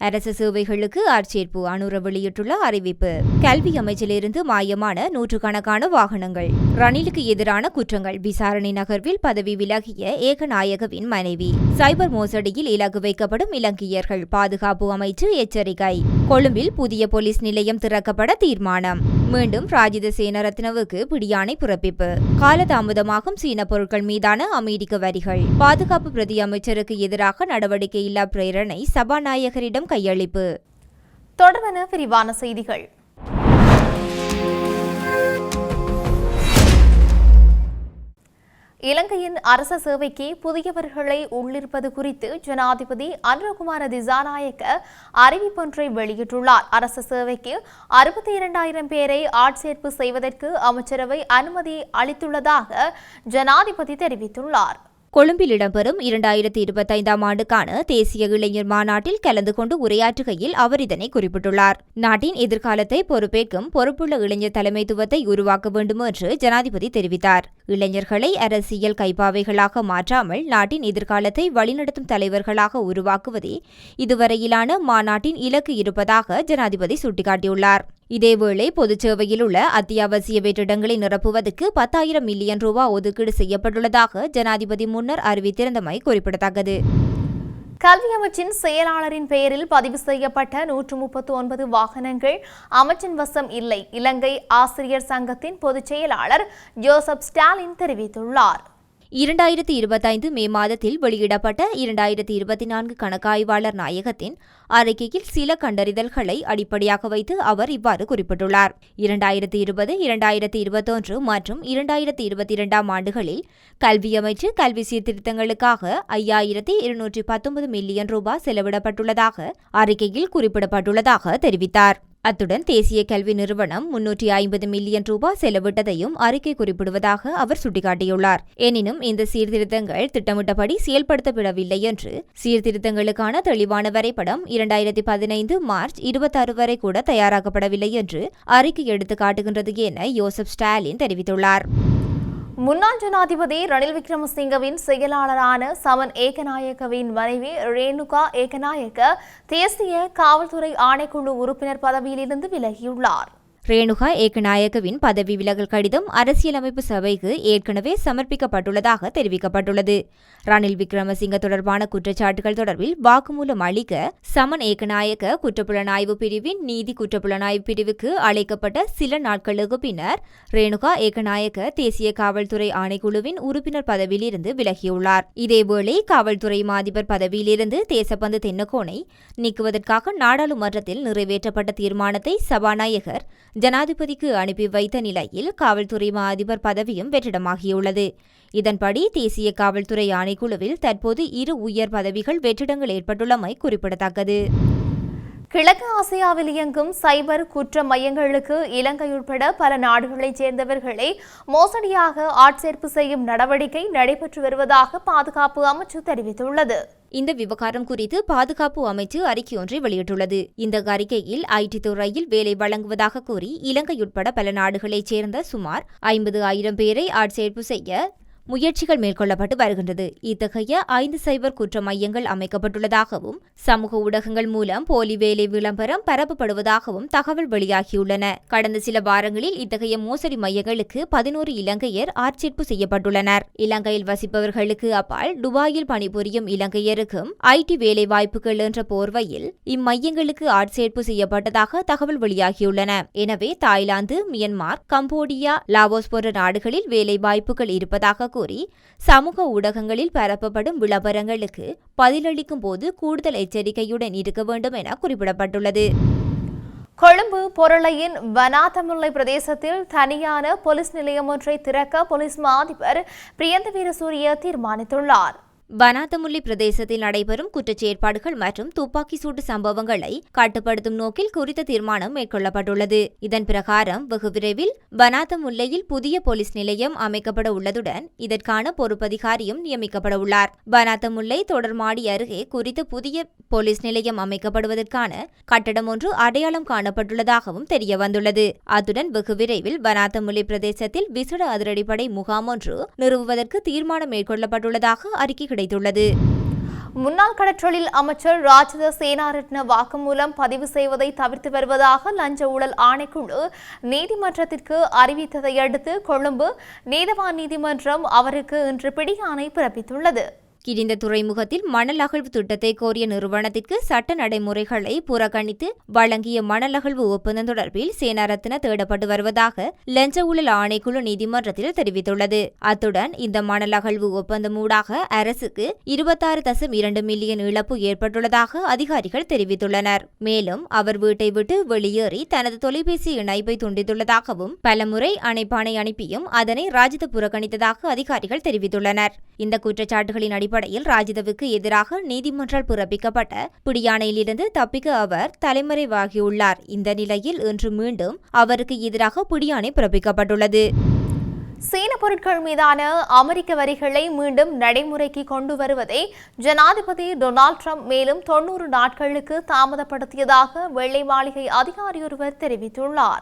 அரசு சேவைகளுக்கு ஆட்சேர்ப்பு அனுர வெளியிட்டுள்ள அறிவிப்பு. கல்வி அமைச்சிலிருந்து மாயமான நூற்றுக்கணக்கான வாகனங்கள். ரணிலுக்கு எதிரான குற்றங்கள். விசாரணை நகர்வில் பதவி விலகிய ஏகநாயகவின் மனைவி. சைபர் மோசடியில் இலக்கு வைக்கப்படும் இலங்கையர்கள். பாதுகாப்பு அமைச்சு எச்சரிக்கை. கொழும்பில் புதிய போலீஸ் நிலையம் திறக்கப்பட தீர்மானம். மீண்டும் ராஜித சேனரத்னவுக்கு பிடியாணை பிறப்பிப்பு. காலதாமதமாகும் சீன பொருட்கள் மீதான அமெரிக்க வரிகள். பாதுகாப்பு பிரதி அமைச்சருக்கு எதிராக நடவடிக்கை இல்லா பிரேரணை சபாநாயகரிடம் கையளிப்பு. தொடர்வன விரிவான செய்திகள். இலங்கையின் அரச சேவைக்கு புதியவர்களை உள்ளிருப்பது குறித்து ஜனாதிபதி அனுரகுமார திசாநாயக்க அறிவிப்பொன்றை வெளியிட்டுள்ளார். அரச சேவைக்கு அறுபத்தி இரண்டாயிரம் பேரை ஆட்சேர்ப்பு செய்வதற்கு அமைச்சரவை அனுமதி அளித்துள்ளதாக ஜனாதிபதி தெரிவித்துள்ளார். கொழும்பில் இடம்பெறும் இரண்டாயிரத்தி இருபத்தைந்தாம் ஆண்டுக்கான தேசிய இளைஞர் மாநாட்டில் கலந்து கொண்டு உரையாற்றுகையில் அவர் இதனை குறிப்பிட்டுள்ளார். நாட்டின் எதிர்காலத்தை பொறுப்பேற்கும் பொறுப்புள்ள இளைஞர் தலைமைத்துவத்தை உருவாக்க வேண்டும் என்று ஜனாதிபதி தெரிவித்தார். இளைஞர்களை அரசியல் கைப்பாவைகளாக மாற்றாமல் நாட்டின் எதிர்காலத்தை வழிநடத்தும் தலைவர்களாக உருவாக்குவதே இதுவரையிலான மாநாட்டின் இலக்கு இருப்பதாக ஜனாதிபதி சுட்டிக்காட்டியுள்ளார். இதேவேளை பொதுச் சேவையில் உள்ள அத்தியாவசிய வெற்றிடங்களை நிரப்புவதற்கு பத்தாயிரம் மில்லியன் ரூபாய் ஒதுக்கீடு செய்யப்பட்டுள்ளதாக ஜனாதிபதி முன்னர் அறிவித்திருந்தமை குறிப்பிடத்தக்கது. கல்வி அமைச்சின் செயலாளரின் பெயரில் பதிவு செய்யப்பட்ட நூற்று முப்பத்து ஒன்பது வாகனங்கள் அமைச்சின் வசம் இல்லை. இலங்கை ஆசிரியர் சங்கத்தின் பொதுச் செயலாளர் ஜோசப் ஸ்டாலின் தெரிவித்துள்ளார். இரண்டாயிரத்தி இருபத்தைந்து மே மாதத்தில் வெளியிடப்பட்ட இரண்டாயிரத்தி இருபத்தி நான்கு கணக்காய்வாளர் நாயகத்தின் அறிக்கையில் சில கண்டறிதல்களை அடிப்படையாக வைத்து அவர் இவ்வாறு குறிப்பிட்டுள்ளார். இரண்டாயிரத்தி இருபது இரண்டாயிரத்தி இருபத்தொன்று மற்றும் இரண்டாயிரத்தி இருபத்தி இரண்டாம் ஆண்டுகளில் கல்வி அமைச்சு கல்வி சீர்திருத்தங்களுக்காக ஐயாயிரத்தி இருநூற்றி பத்தொன்பது மில்லியன் ரூபாய் செலவிடப்பட்டுள்ளதாக அறிக்கையில் குறிப்பிடப்பட்டுள்ளதாக தெரிவித்தார். அத்துடன் தேசிய கல்வி நிறுவனம் முன்னூற்றி ஐம்பது மில்லியன் ரூபாய் செலவிட்டதையும் அறிக்கை குறிப்பிடுவதாக அவர் சுட்டிக்காட்டியுள்ளார். எனினும் இந்த சீர்திருத்தங்கள் திட்டமிட்டபடி செயல்படுத்தப்படவில்லை என்று சீர்திருத்தங்களுக்கான தெளிவான வரைபடம் இரண்டாயிரத்தி பதினைந்து மார்ச் இருபத்தாறு வரை கூட தயாராக்கப்படவில்லை என்று அறிக்கை எடுத்து காட்டுகின்றது என யோசப் ஸ்டாலின் தெரிவித்துள்ளார். முன்னாள் ஜனாதிபதி ரணில் விக்ரமசிங்கவின் செயலாளரான சமன் ஏகநாயகவின் மனைவி ரேணுகா ஏகநாயக்க தேசிய காவல்துறை ஆணைக்குழு உறுப்பினர் பதவியிலிருந்து விலகியுள்ளார். ரேணுகா ஏகநாயகவின் பதவி விலகல் கடிதம் அரசியலமைப்பு சபைக்கு ஏற்கனவே சமர்ப்பிக்கப்பட்டுள்ளதாக தெரிவிக்கப்பட்டுள்ளது. ரணில் விக்ரமசிங்க தொடர்பான குற்றச்சாட்டுகள் தொடர்பில் வாக்குமூலம் அளிக்க சமன் ஏகநாயக குற்றப்புலனாய்வு பிரிவின் நீதி குற்றப்புலனாய்வு பிரிவுக்கு அழைக்கப்பட்ட சில நாட்களுக்கு பின்னர் ரேணுகா ஏகநாயக்க தேசிய காவல்துறை ஆணைக்குழுவின் உறுப்பினர் பதவியிலிருந்து விலகியுள்ளார். இதேவேளை காவல்துறை மாதிபர் பதவியிலிருந்து தேசப்பந்து தென்னகோனை நீக்குவதற்காக நாடாளுமன்றத்தில் நிறைவேற்றப்பட்ட தீர்மானத்தை சபாநாயகர் ஜனாதிபதிக்கு அனுப்பி வைத்த நிலையில் காவல்துறை மா அதிபர் பதவியும் வெற்றிடமாகியுள்ளது. இதன்படி தேசிய காவல்துறை ஆணைக்குழுவில் தற்போது இரு உயர் பதவிகள் வெற்றிடங்கள் ஏற்பட்டுள்ளமை குறிப்பிடத்தக்கது. கிழக்கு ஆசியாவில் இயங்கும் சைபர் குற்ற மையங்களுக்கு இலங்கை உட்பட பல நாடுகளைச் சேர்ந்தவர்களை மோசடியாக ஆட்சேர்ப்பு செய்யும் நடவடிக்கை நடைபெற்று வருவதாக பாதுகாப்பு அமைச்சு தெரிவித்துள்ளது. இந்த விவகாரம் குறித்து பாதுகாப்பு அமைச்சு அறிக்கையொன்றை வெளியிட்டுள்ளது. இந்த அறிக்கையில் ஐடி துறையில் வேலை வழங்குவதாக கூறி இலங்கை உட்பட பல நாடுகளைச் சேர்ந்த சுமார் ஐம்பது ஆயிரம் பேரை ஆட்சேர்ப்பு செய்ய முயற்சிகள் மேற்கொள்ளப்பட்டு வருகின்றது. இத்தகைய ஐந்து சைபர் குற்ற மையங்கள் அமைக்கப்பட்டுள்ளதாகவும் சமூக ஊடகங்கள் மூலம் போலி வேலை விளம்பரம் பரப்பப்படுவதாகவும் தகவல் வெளியாகியுள்ளன. கடந்த சில வாரங்களில் இத்தகைய மோசடி மையங்களுக்கு பதினோரு இலங்கையர் ஆட்சேர்ப்பு செய்யப்பட்டுள்ளனர். இலங்கையில் வசிப்பவர்களுக்கு அப்பால் துபாயில் பணிபுரியும் இலங்கையருக்கும் ஐடி வேலை வாய்ப்புகள் என்ற போர்வையில் இம்மையங்களுக்கு ஆட்சேர்ப்பு செய்யப்பட்டதாக தகவல் வெளியாகியுள்ளன. எனவே தாய்லாந்து மியன்மார் கம்போடியா லாவோஸ் போன்ற நாடுகளில் வேலை வாய்ப்புகள் இருப்பதாக கூறி சமூக ஊடகங்களில் பரப்பப்படும் விளம்பரங்களுக்கு பதிலளிக்கும் போது கூடுதல் எச்சரிக்கையுடன் இருக்க வேண்டும் என குறிப்பிடப்பட்டுள்ளது. கொழும்பு பொருளையின் வனாத்தமுல்லை பிரதேசத்தில் தனியான போலீஸ் நிலையம் ஒன்றை திறக்க போலீஸ் மா அதிபர் பிரியந்த வீரசூரிய தீர்மானித்துள்ளார். பனாத்தமுல்லி பிரதேசத்தில் நடைபெறும் குற்றச்செயற்பாடுகள் மற்றும் துப்பாக்கி சூட்டு சம்பவங்களை கட்டுப்படுத்தும் நோக்கில் குறித்த தீர்மானம் மேற்கொள்ளப்பட்டுள்ளது. இதன் பிரகாரம் வெகு விரைவில் பனாத்தமுல்லையில் புதிய போலீஸ் நிலையம் அமைக்கப்பட உள்ளதுடன் இதற்கான பொறுப்பதிகாரியும் நியமிக்கப்பட உள்ளார். பனாத்தமுல்லை தொடர்மாடி அருகே குறித்த புதிய போலீஸ் நிலையம் அமைக்கப்படுவதற்கான கட்டடம் ஒன்று அடையாளம் காணப்பட்டுள்ளதாகவும் தெரிய வந்துள்ளது அத்துடன் வெகு விரைவில் வனாதமுல்லை பிரதேசத்தில் விசேட அதிரடிப்படை முகாம் ஒன்று நிறுவுவதற்கு தீர்மானம் மேற்கொள்ளப்பட்டுள்ளதாக அறிக்கை கிடைத்துள்ளது முன்னாள் கடற்றொழில் அமைச்சர் ராஜத சேனாரட்ன வாக்குமூலம் பதிவு செய்வதை தவிர்த்து வருவதாக லஞ்ச ஊழல் ஆணைக்குழு நீதிமன்றத்திற்கு அறிவித்ததை அடுத்து கொழும்பு நீதவான் நீதிமன்றம் அவருக்கு இன்று பிடியாணை பிறப்பித்துள்ளது. கிடிந்த துறைமுகத்தில் மணல் அகழ்வு திட்டத்தை கோரிய நிறுவனத்திற்கு சட்ட நடைமுறைகளை புறக்கணித்து வழங்கிய மணல் அகழ்வு ஒப்பந்தம் தொடர்பில் சேனாரத்ன தேடப்பட்டு வருவதாக லஞ்ச ஊழல் ஆணைக்குழு நீதிமன்றத்தில் தெரிவித்துள்ளது. அத்துடன் இந்த மணல் அகழ்வு ஒப்பந்தம் ஊடாக அரசுக்கு இருபத்தாறு தசம் இரண்டு மில்லியன் இழப்பு ஏற்பட்டுள்ளதாக அதிகாரிகள் தெரிவித்துள்ளனர். மேலும் அவர் வீட்டை விட்டு வெளியேறி தனது தொலைபேசி இணைப்பை துண்டித்துள்ளதாகவும் பலமுறை அணைப்பானை அனுப்பியும் அதனை ராஜித புறக்கணித்ததாக அதிகாரிகள் தெரிவித்துள்ளனர். இந்த குற்றச்சாட்டுகளின் அடிப்படையில் ராஜிதவுக்கு எதிராக நீதிமன்றால் பிறப்பிக்கப்பட்ட பிடியாணையிலிருந்து தப்பிக்க அவர் தலைமறைவாகியுள்ளார். இந்த நிலையில் இன்று மீண்டும் அவருக்கு எதிராக பிடியாணை பிறப்பிக்கப்பட்டுள்ளது. சீன பொருட்கள் மீதான அமெரிக்க வரிகளை மீண்டும் நடைமுறைக்கு கொண்டு வருவதை ஜனாதிபதி டொனால்ட் ட்ரம்ப் மேலும் தொன்னூறு நாட்களுக்கு தாமதப்படுத்தியதாக வெள்ளை மாளிகை அதிகாரியொருவர் தெரிவித்துள்ளார்.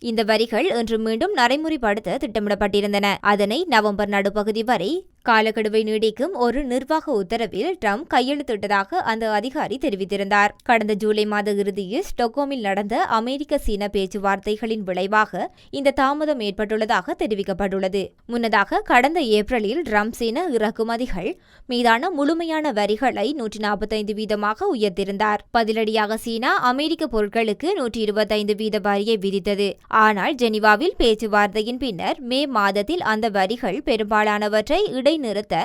இந்த வரிகள் இன்று மீண்டும் நடைமுறைப்படுத்த திட்டமிடப்பட்டிருந்தன. அதனை நவம்பர் நடுப்பகுதி வரை காலக்கெடுவை நீடிக்கும் ஒரு நிர்வாக உத்தரவில் ட்ரம்ப் கையெழுத்திட்டதாக அந்த அதிகாரி தெரிவித்திருந்தார். கடந்த ஜூலை மாத இறுதியில் ஸ்டொக்கோமில் நடந்த அமெரிக்க சீன பேச்சுவார்த்தைகளின் விளைவாக இந்த தாமதம் ஏற்பட்டுள்ளதாக தெரிவிக்கப்பட்டுள்ளது. முன்னதாக கடந்த ஏப்ரலில் ட்ரம்ப் சீன இறக்குமதிகள் மீதான முழுமையான வரிகளை நூற்றி நாற்பத்தைந்து வீதமாக உயர்த்திருந்தார் பதிலடியாக சீனா அமெரிக்க பொருட்களுக்கு நூற்றி இருபத்தைந்து வீத வரியை விதித்தது. ஆனால் ஜெனீவாவில் பேச்சுவார்த்தையின் பின்னர் மே மாதத்தில் அந்த வரிகள் பெரும்பாலானவற்றை இடைநிறுத்த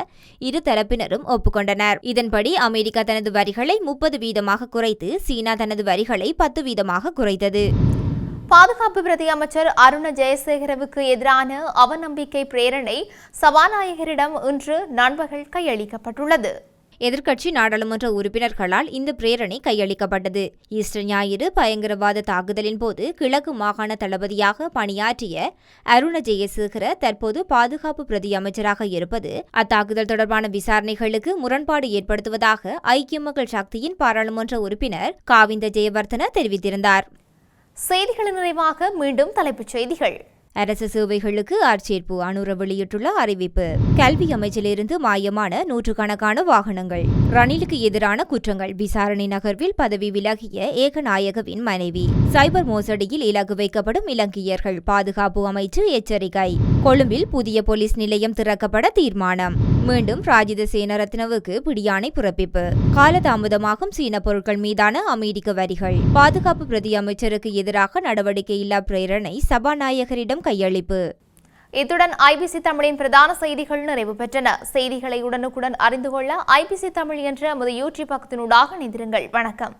இரு தரப்பினரும் ஒப்புக்கொண்டனர். இதன்படி அமெரிக்கா தனது வரிகளை முப்பது வீதமாக குறைத்து சீனா தனது வரிகளை பத்து வீதமாக குறைத்தது. பாதுகாப்பு பிரதி அமைச்சர் அருண ஜெயசேகரவுக்கு எதிரான அவநம்பிக்கை பிரேரணை சபாநாயகரிடம் இன்று நண்பர்கள் கையளிக்கப்பட்டுள்ளது. எதிர்க்கட்சி நாடாளுமன்ற உறுப்பினர்களால் இந்த பிரேரணை கையளிக்கப்பட்டது. ஈஸ்டர் ஞாயிறு பயங்கரவாத தாக்குதலின் போது கிழக்கு மாகாண தளபதியாக பணியாற்றிய அருண ஜெயசேகர தற்போது பாதுகாப்பு பிரதி அமைச்சராக இருப்பது அத்தாக்குதல் தொடர்பான விசாரணைகளுக்கு முரண்பாடு ஏற்படுத்துவதாக ஐக்கிய மக்கள் சக்தியின் பாராளுமன்ற உறுப்பினர் காவிந்த ஜெயவர்தன தெரிவித்திருந்தார். செய்திகளின் நிறைவாக மீண்டும் தலைப்புச் செய்திகள். அரசு சேவைகளுக்கு ஆட்சேர்ப்பு அனுர வெளியிட்டுள்ள அறிவிப்பு. கல்வி அமைச்சிலிருந்து மாயமான நூற்றுக்கணக்கான வாகனங்கள். ரணிலுக்கு எதிரான குற்றங்கள். விசாரணை நகர்வில் பதவி விலகிய ஏகநாயகவின் மனைவி. சைபர் மோசடியில் இலகு வைக்கப்படும் இலங்கையர்கள். பாதுகாப்பு அமைச்சு எச்சரிக்கை. கொழும்பில் புதிய போலீஸ் நிலையம் திறக்கப்பட தீர்மானம். மீண்டும் ராஜித சேனரத்னவுக்கு பிடியாணை பிறப்பிப்பு. காலதாமதமாகும் சீன பொருட்கள் மீதான அமெரிக்க வரிகள். பாதுகாப்பு பிரதி அமைச்சருக்கு எதிராக நடவடிக்கை இல்லா பிரேரணை சபாநாயகரிடம் கையளிப்பு. இத்துடன் ஐபிசி தமிழின் பிரதான செய்திகள் நிறைவு பெற்றன. செய்திகளை உடனுக்குடன் அறிந்து கொள்ள ஐபிசி தமிழ் என்ற நமது யூடியூப் பக்கத்தினூடாக இணைந்திருங்கள். வணக்கம்.